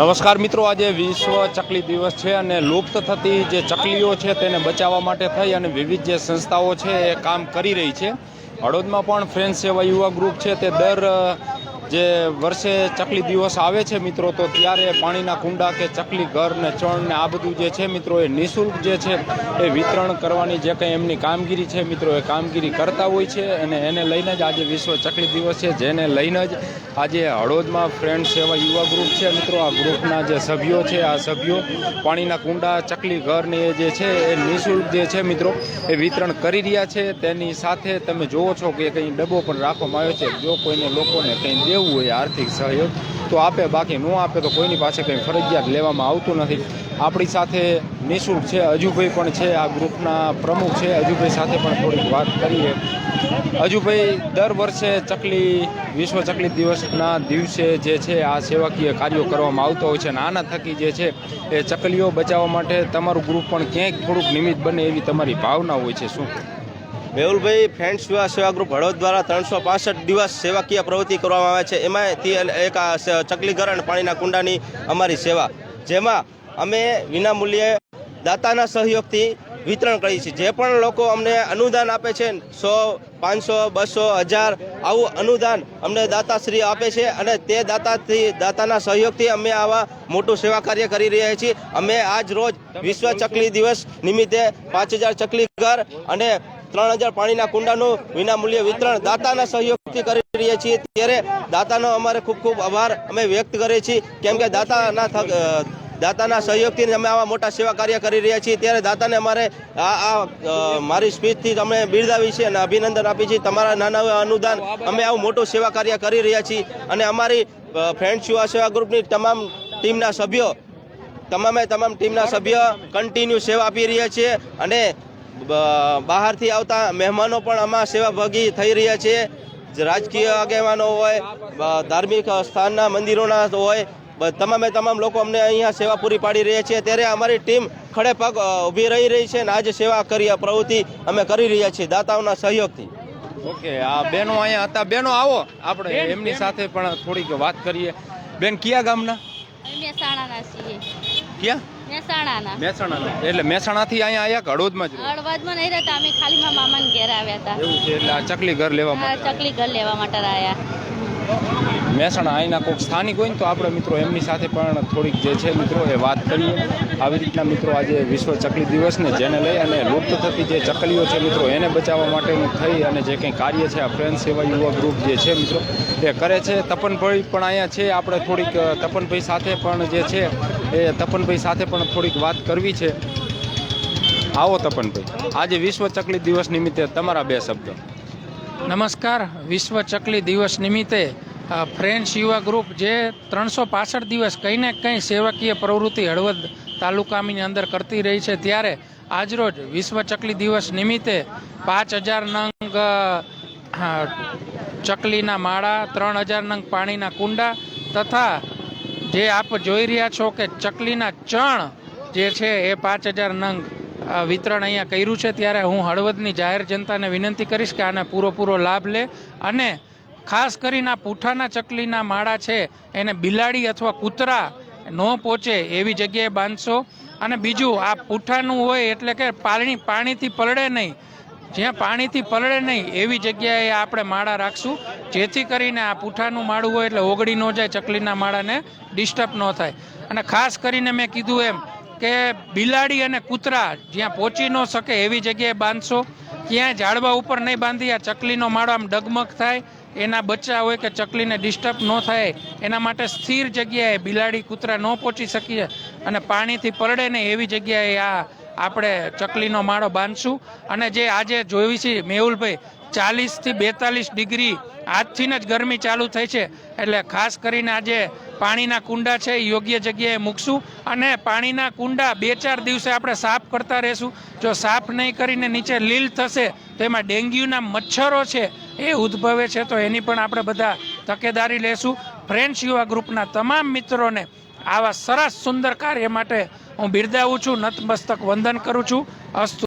નમસ્કાર મિત્રો, આજે વિશ્વ ચકલી દિવસ છે અને લુપ્ત થતી જે ચકલીઓ છે તેને બચાવવા માટે થઈ અને વિવિધ જે સંસ્થાઓ છે એ કામ કરી રહી છે. હળવદમાં પણ ફ્રેન્ડ સેવા યુવા ગ્રુપ છે, તે દર જે વર્ષે ચકલી દિવસ આવે છે મિત્રો, તો ત્યારે પાણીના કુંડા કે ચકલી ઘર ને ચણ ને આ બધું જે છે મિત્રો, એ નિઃશુલ્ક જે છે, એ વિતરણ કરવાની જે કંઈ એમની કામગીરી છે મિત્રો, એ કામગીરી કરતા હોય છે અને એને લઈને જ આજે વિશ્વ ચકલી દિવસ છે, જેને લઈને જ આજે હળોદમાં ફ્રેન્ડ સેવા યુવા ગ્રુપ છે મિત્રો, આ ગ્રુપના જે સભ્યો છે, આ સભ્યો પાણીના કુંડા, ચકલી ઘર ને એ જે છે, એ નિઃશુલ્ક જે છે મિત્રો, એ વિતરણ કરી રહ્યા છે. તેની સાથે તમે જુઓ છો કે કંઈ ડબ્બો પણ રાખવામાં આવ્યો છે. જો કોઈને લોકોને કંઈ દેવું હોય આર્થિક સહયોગ તો આપે, બાકી ન આપે તો કોઈની પાસે કંઈ ફરજિયાત લેવામાં આવતું નથી. આપણી સાથે નિઃશુલ્ક છે, અજુભાઈ પણ છે, આ ગ્રુપના પ્રમુખ છે, અજુભાઈ સાથે પણ થોડીક વાત કરીએ. અજુભાઈ, દર વર્ષે ચકલી, વિશ્વ ચકલી દિવસના દિવસે જે છે આ સેવાકીય કાર્યો કરવામાં આવતો હોય છે અને આના થકી જે છે એ ચકલીઓ બચાવવા માટે તમારું ગ્રુપ પણ ક્યાંક થોડુંક નિમિત્ત બને એવી તમારી ભાવના હોય છે. શું? મેહુલભાઈ ફ્રેન્ડ સેવા સેવા ગ્રુપ હળવદ દ્વારા ત્રણસો પાસઠ દિવસ સેવાકીય પ્રવૃત્તિ કરવામાં આવે છે. એમાંથી એક ચકલીકરણ પાણીના કુંડાની અમારી સેવા. જેમાં અમે વિનામૂલ્યે દાતાના સહયોગથી વિતરણ કરીએ છીએ. જે પણ લોકો અમને અનુદાન આપે છે, સો, પાંચસો, બસો, હજાર, આવું અનુદાન અમને દાતાશ્રી આપે છે અને તે દાતાથી, દાતાના સહયોગથી અમે આવા મોટું સેવા કાર્ય કરી રહ્યા છીએ. અમે આજ રોજ વિશ્વ ચકલી દિવસ નિમિત્તે પાંચ હજાર ચકલી ઘર અને ત્રણ હજાર પાણીના કુંડાનું વિનામૂલ્ય વિતરણ દાતાના સહયોગથી કરી રહ્યા છીએ. ત્યારે દાતાનો અમારે ખૂબ ખૂબ આભાર. અમે વ્યક્ત કરીએ છીએ કેમ કે દાતાના દાતાના સહયોગથી અમે આવા મોટા સેવા કાર્ય કરી રહ્યા છીએ. ત્યારે દાતાને અમારે આ આ મારી સ્પીચથી અમે બિરદાવી છે અને અભિનંદન આપી છીએ તમારા નાના અનુદાન અમે આવું મોટું સેવા કાર્ય કરી રહ્યા છીએ. અને અમારી ફ્રેન્ડ સેવા સેવા ગ્રુપની તમામ ટીમના સભ્યો, તમામે તમામ ટીમના સભ્ય કન્ટિન્યુ સેવા આપી રહ્યા છીએ અને બહારથી આવતા મહેમાનો પણ આમાં સેવાભાગી થઈ રહ્યા છે. રાજકીય આગેવાનો હોય ધાર્મિક સ્થાનના મંદિરોના હોય તમામે તમામ લોકો અમને અહીંયા સેવા પૂરી પાડી રહ્યા છે. ત્યારે અમારી ટીમ ખડે પગ ઊભી રહી રહી છે અને આજે સેવા કરી પ્રવૃત્તિ અમે કરી રહ્યા છીએ દાતાઓના સહયોગથી. ઓકે આ બેનો અહીંયા હતા. બેનો આવો. આપણે એમની સાથે પણ થોડીક વાત કરીએ. બેન કયા ગામના? છીએ. ક્યાં? મહેસાણાના. મહેસાણા એટલે મહેસાણાથી અહીંયા આયા કે હળવદમાં જ? હળવદમાં નહીં રહેતા અમે ખાલી મારા મામાને ઘેર આવ્યા હતા. એવું છે એટલે આ ચકલી ઘર લેવા માટે ચકલી ઘર લેવા માટે આવ્યા. મહેસાણા અહીંના કોઈક સ્થાનિક હોય ને તો આપણે મિત્રો એમની સાથે પણ થોડીક જે છે મિત્રો એ વાત કરીએ. આવી રીતના મિત્રો આજે વિશ્વ ચકલી દિવસને જેને લઈ અને લુપ્ત થતી જે ચકલીઓ છે મિત્રો, એને બચાવવા માટેનું થઈ અને જે કંઈ કાર્ય છે આ ફ્રેન્ડ સેવા યુવા ગ્રુપ જે છે મિત્રો, એ કરે છે. તપનભાઈ પણ અહીંયા છે. આપણે થોડીક તપનભાઈ સાથે પણ જે છે એ તપનભાઈ સાથે પણ થોડીક વાત કરવી છે. આવો તપનભાઈ. આજે વિશ્વ ચકલી દિવસ નિમિત્તે તમારા બે શબ્દ. નમસ્કાર. વિશ્વ ચકલી દિવસ નિમિત્તે ફ્રેન્ડ્સ યુવા ગ્રુપ જે ત્રણસો પાસઠ દિવસ કંઈ ને કંઈ સેવાકીય પ્રવૃત્તિ હળવદ તાલુકાની અંદર કરતી રહી છે. ત્યારે આજરોજ વિશ્વ ચકલી દિવસ નિમિત્તે પાંચ હજાર નંગ ચકલીના માળા, ત્રણ હજાર નંગ પાણીના કુંડા તથા જે આપ જોઈ રહ્યા છો કે ચકલીના ચણ જે છે એ પાંચ હજાર નંગ વિતરણ અહીંયા કર્યું છે. ત્યારે હું હળવદની જાહેર જનતાને વિનંતી કરીશ કે આને પૂરો પૂરો લાભ લે અને ખાસ કરીને આ પૂઠાના ચકલીના માળા છે, એને બિલાડી અથવા કૂતરા ન પહોંચે એવી જગ્યાએ બાંધશો. અને બીજું, આ પૂઠાનું હોય એટલે કે પાણી પાણીથી પલળે નહીં. જ્યાં પાણીથી પલળે નહીં, એવી જગ્યાએ આપણે માળા રાખશું. જેથી કરીને આ પૂઠાનું માળું હોય એટલે ઓગળી ન જાય ચકલીના માળાને, ડિસ્ટર્બ ન થાય. અને ખાસ કરીને મેં કીધું એમ કે બિલાડી અને કૂતરા જ્યાં પહોંચી ન શકે એવી જગ્યાએ બાંધશો. ક્યાંય ઝાડવા ઉપર નહીં બાંધી, આ ચકલીનો માળો આમ ડગમગ થાય. એના બચ્ચા હોય કે ચકલીને ડિસ્ટર્બ ન થાય, એના માટે સ્થિર જગ્યાએ બિલાડી કૂતરા ન પહોંચી શકીએ અને પાણીથી પરડે ને એવી જગ્યાએ આ આપણે ચકલીનો માળો બાંધશું. અને જે આજે જોઈ છે મેહુલભાઈ, ચાલીસથી બેતાલીસ ડિગ્રી આજથી જ ગરમી ચાલુ થઈ છે. એટલે ખાસ કરીને આજે પાણીના કુંડા છે એ યોગ્ય જગ્યાએ મૂકશું. અને પાણીના કુંડા બે ચાર દિવસે આપણે સાફ કરતા રહેશું. જો સાફ નહીં કરીને નીચે લીલ થશે, તો એમાં ડેન્ગ્યુના મચ્છરો છે એ ઉદ્ભવે છે તો એની પણ આપણે બધા તકેદારી લેશું. ફ્રેન્ડ્સ યુવા ગ્રુપના તમામ મિત્રોને આવા સરસ સુંદર કાર્ય માટે હું બિરદાવું છું. નતમસ્તક વંદન કરું છું. અસ્તુ